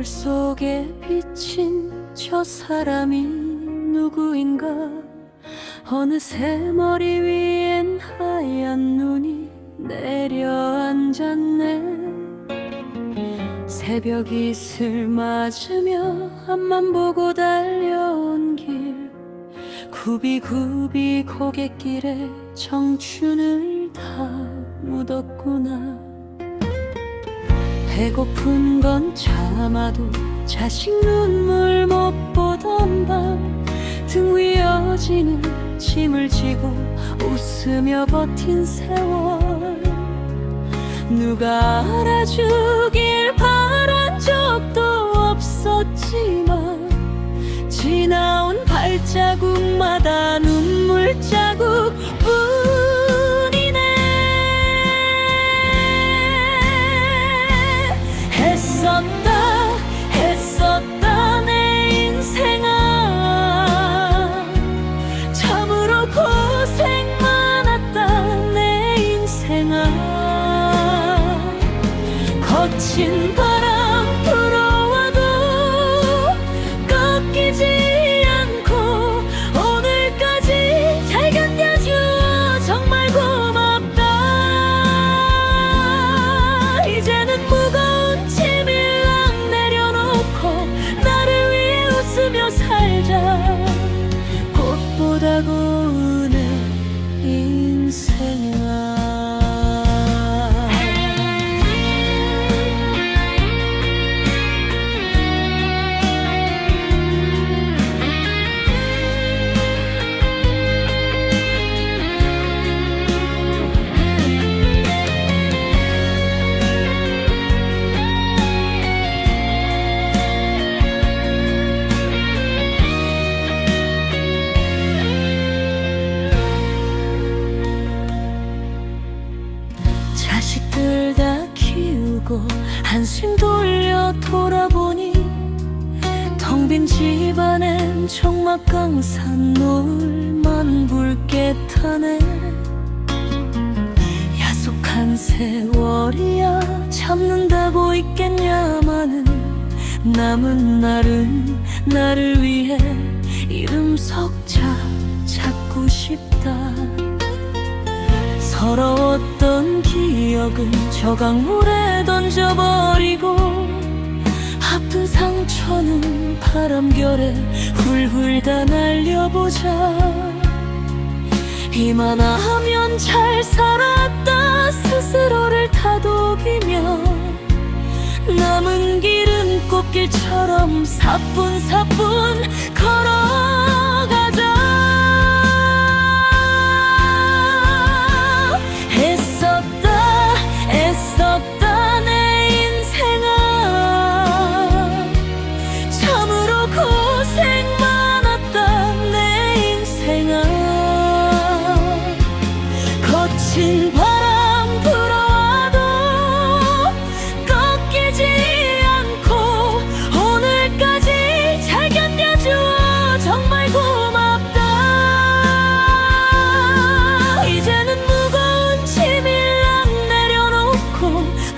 거울 속에 비친 저 사람이 누구인가? 어느새 머리 위엔 하얀 눈이 내려앉았네. 새벽 이슬 맞으며 앞만 보고 달려온 길 굽이굽이 고갯길에 청춘을 다 묻었구나 배고픈 건 참아도 자식 눈물 못 보던 밤. 등 위어지는 짐을 지고 웃으며 버틴 세월. 누가 알아주길 바란 적도 없었지만 지나온 발자국마다 눈물 자국 거친 야속한 세월이야. 참는다고 있겠냐마는 남은 날은 나를 위해 이름 석자 찾고 싶다. 서러웠던 기억은 저 강물에 던져버리고 아픈 상처는 바람결에 훌훌 다 날려보자 이만하면 잘 살았다. 스스로를 다독이며 남은 길은 꽃길처럼 사뿐사뿐 걸어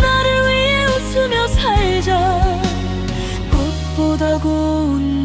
나를 위해 웃으며 살자. 꽃보다 고운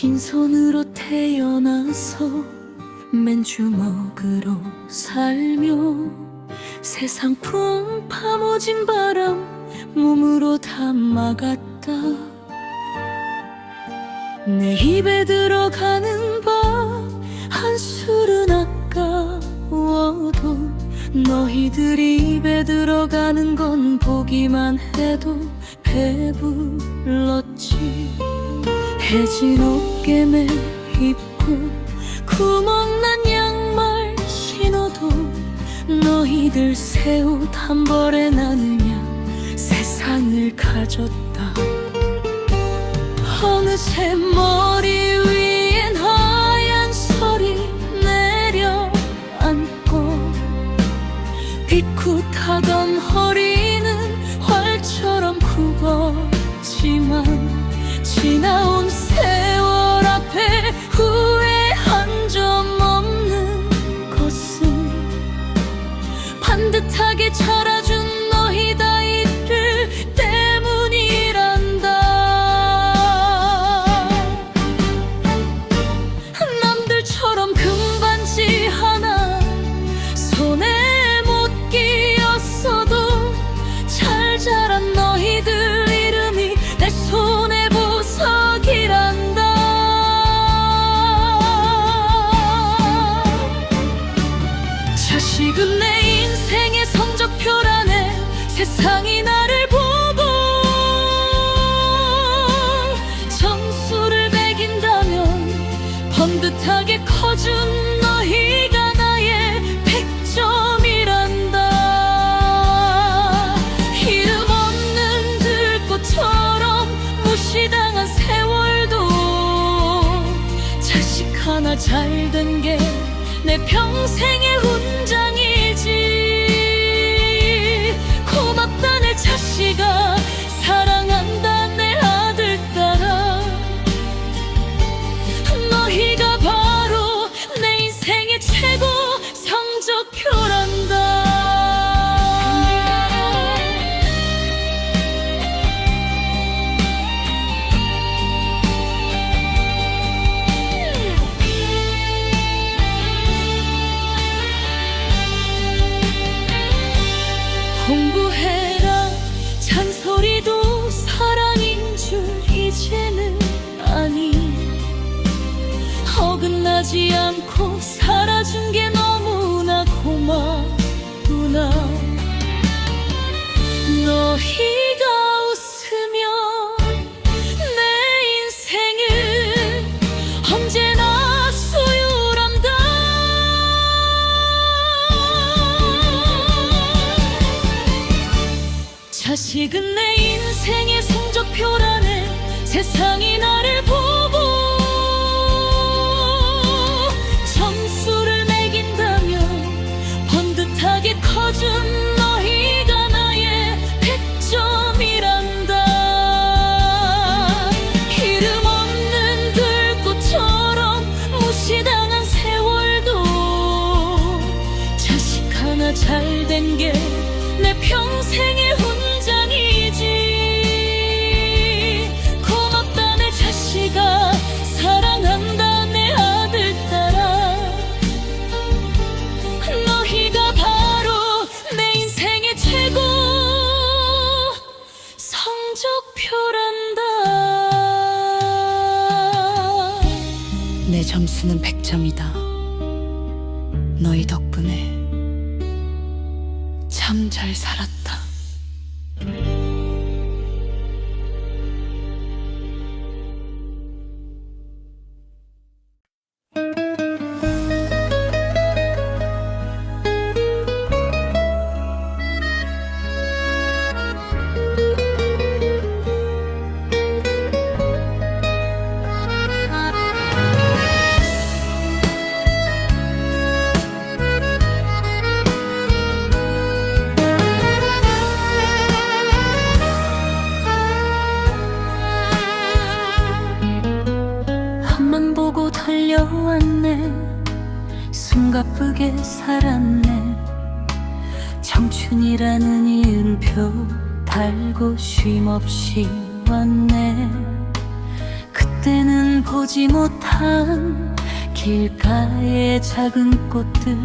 빈손으로 태어나서 맨 주먹으로 살며 세상 풍 파모진 바람 몸으로 담아갔다. 내 입에 들어가는 밥한 술은 아까워도 너희들 입에 들어가는 건 보기만 해도 배불렀지 해진 어깨매 입고 구멍난 양말 신어도 너희들 새 옷 한 벌에 나느냐 세상을 가졌다. 어느새 머리 위엔 하얀 설이 내려앉고 삐끗하던 허리는 활처럼 굽었지만 지나온 번듯하게 커준 너희가 나의 100점이란다. 이름 없는 들꽃처럼 무시당한 세월도 자식 하나 잘 된 게 내 평생의 훈장이 공부해라. 잔소리도 사랑인 줄 이제는 아니. 어긋나지 않고 살아준 게 자식은 내 인생의 성적표라네 세상이 나 표란다 내 점수는 100점이다 너희 덕분에 참 잘 살았다. 숨가쁘게 살았네. 청춘이라는 이름표 달고 쉼없이 왔네. 그 그때는 보지 못한 길가의 작은 꽃들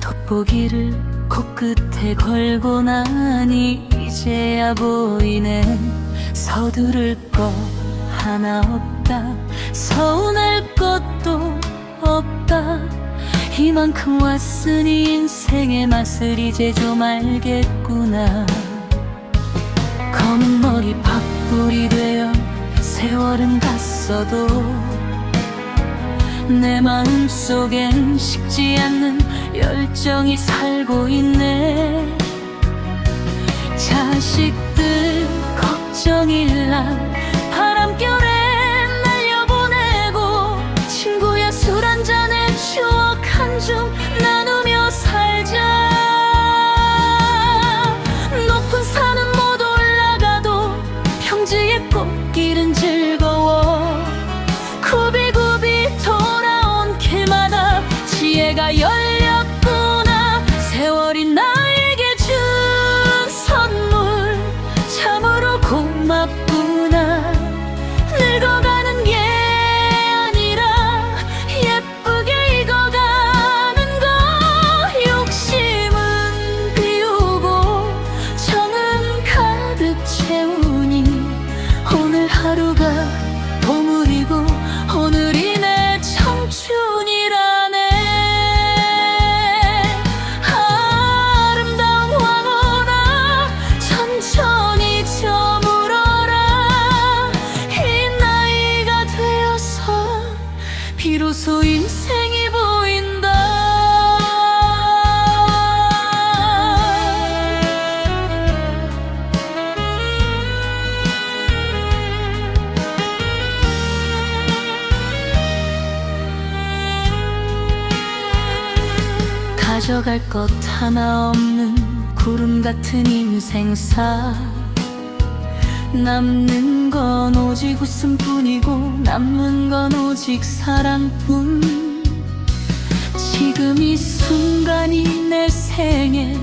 돋보기를 코끝에 걸고 나니 이제야 보이네. 서두를 거 하나 없다. 서운할 것도 없다 이만큼 왔으니 인생의 맛을 이제 좀 알겠구나. 검은 머리 팥불이 되어 세월은 갔어도 내 마음 속엔 식지 않는 열정이 살고 있네. 자식들 걱정일랑 가져갈 것 하나 없는 구름 같은 인생사. 남는 건 오직 웃음뿐이고 남는 건 오직 사랑뿐. 지금 이 순간이 내 생에